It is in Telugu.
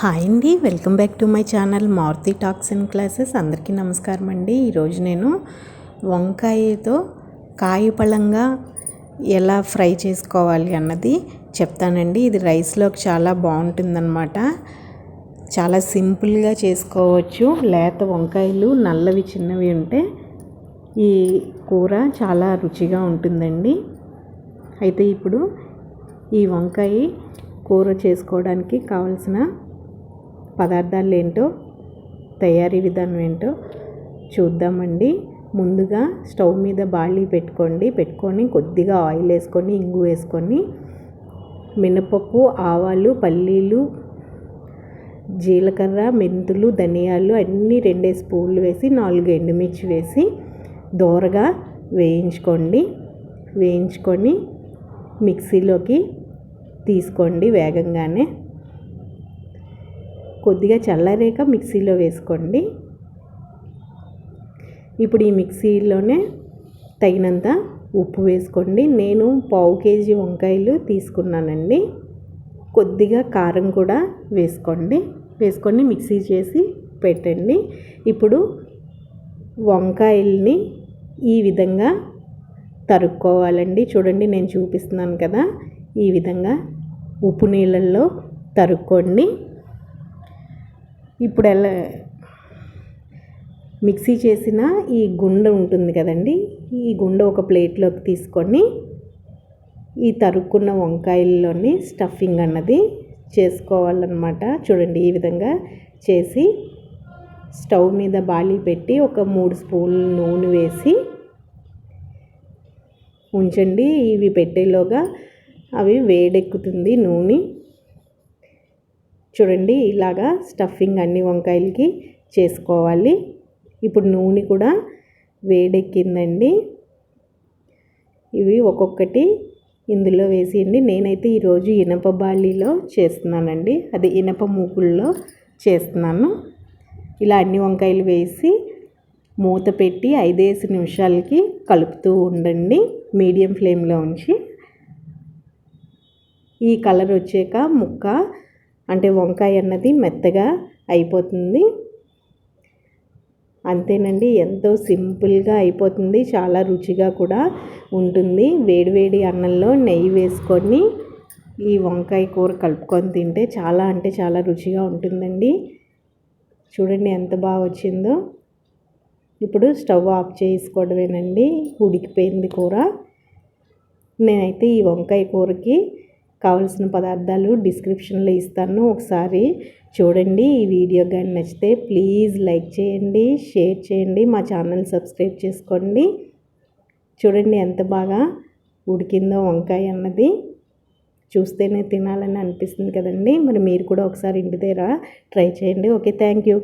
హాయ్ అండి. Welcome back to my channel Maruthi talks and classes. అందరికీ నమస్కారం అండి. ఈరోజు నేను వంకాయతో కాయపళంగా ఎలా ఫ్రై చేసుకోవాలి అన్నది చెప్తానండి. ఇది రైస్లోకి చాలా బాగుంటుందన్నమాట. చాలా సింపుల్గా చేసుకోవచ్చు. లేత వంకాయలు నల్లవి చిన్నవి ఉంటే ఈ కూర చాలా రుచిగా ఉంటుందండి. అయితే ఇప్పుడు ఈ వంకాయ కూర చేసుకోవడానికి కావలసిన పదార్థాలు ఏంటో తయారీ విధానం ఏంటో చూద్దామండి. ముందుగా స్టవ్ మీద బాళీ పెట్టుకోండి. పెట్టుకొని కొద్దిగా ఆయిల్ వేసుకొని ఇంగు వేసుకొని మినపప్పు ఆవాలు పల్లీలు జీలకర్ర మెంతులు ధనియాలు అన్నీ రెండే స్పూన్లు వేసి నాలుగు ఎండుమిర్చి వేసి దోరగా వేయించుకోండి. వేయించుకొని మిక్సీలోకి తీసుకోండి వేగంగానే. కొద్దిగా చల్లారాక మిక్సీలో వేసుకోండి. ఇప్పుడు ఈ మిక్సీలోనే తగినంత ఉప్పు వేసుకోండి. నేను పావు కేజీ వంకాయలు తీసుకున్నానండి. కొద్దిగా కారం కూడా వేసుకోండి. వేసుకొని మిక్సీ చేసి పెట్టండి. ఇప్పుడు వంకాయల్ని ఈ విధంగా తరుక్కోవాలండి. చూడండి నేను చూపిస్తున్నాను కదా. ఈ విధంగా ఉప్పు నీళ్ళల్లో తరుక్కోండి. ఇప్పుడు ఎలా మిక్సీ చేసిన ఈ గుండె ఉంటుంది కదండి ఈ గుండె ఒక ప్లేట్లోకి తీసుకొని ఈ తరుక్కున్న వంకాయల్లోని స్టఫింగ్ అన్నది చేసుకోవాలన్నమాట. చూడండి ఈ విధంగా చేసి స్టవ్ మీద బాలి పెట్టి ఒక మూడు స్పూన్లు నూనె వేసి ఉంచండి. ఇవి పెట్టేలోగా అవి వేడెక్కుతుంది నూనె. చూడండి ఇలాగా స్టఫింగ్ అన్ని వంకాయలకి చేసుకోవాలి. ఇప్పుడు నూనె కూడా వేడెక్కిందండి. ఇవి ఒక్కొక్కటి ఇందులో వేసేయండి. నేనైతే ఈరోజు ఇనప బాలీలో చేస్తున్నానండి. అది ఇనప మూకుల్లో చేస్తున్నాను. ఇలా అన్ని వంకాయలు వేసి మూత పెట్టి ఐదేసి నిమిషాలకి కలుపుతూ ఉండండి. మీడియం ఫ్లేమ్లో ఉంచి. ఈ కలర్ వచ్చాక ముక్క అంటే వంకాయ అన్నది మెత్తగా అయిపోతుంది. అంతేనండి ఎంతో సింపుల్గా అయిపోతుంది చాలా రుచిగా కూడా ఉంటుంది. వేడివేడి అన్నంలో నెయ్యి వేసుకొని ఈ వంకాయ కూర కలుపుకొని తింటే చాలా అంటే చాలా రుచిగా ఉంటుందండి. చూడండి ఎంత బాగా వచ్చిందో. ఇప్పుడు స్టవ్ ఆఫ్ చేసుకోవడమేనండి ఉడికిపోయింది కూర. నేనైతే ఈ వంకాయ కూరకి కావలసిన పదార్థాలు డిస్క్రిప్షన్లో ఇస్తాను. ఒకసారి చూడండి ఈ వీడియో కానీ నచ్చితే ప్లీజ్ లైక్ చేయండి షేర్ చేయండి మా ఛానల్ సబ్స్క్రైబ్ చేసుకోండి. చూడండి ఎంత బాగా ఉడికిందో వంకాయ అన్నది. చూస్తేనే తినాలని అనిపిస్తుంది కదండి. మరి మీరు కూడా ఒకసారి ఇంటి దగ్గర ట్రై చేయండి. Okay thank you.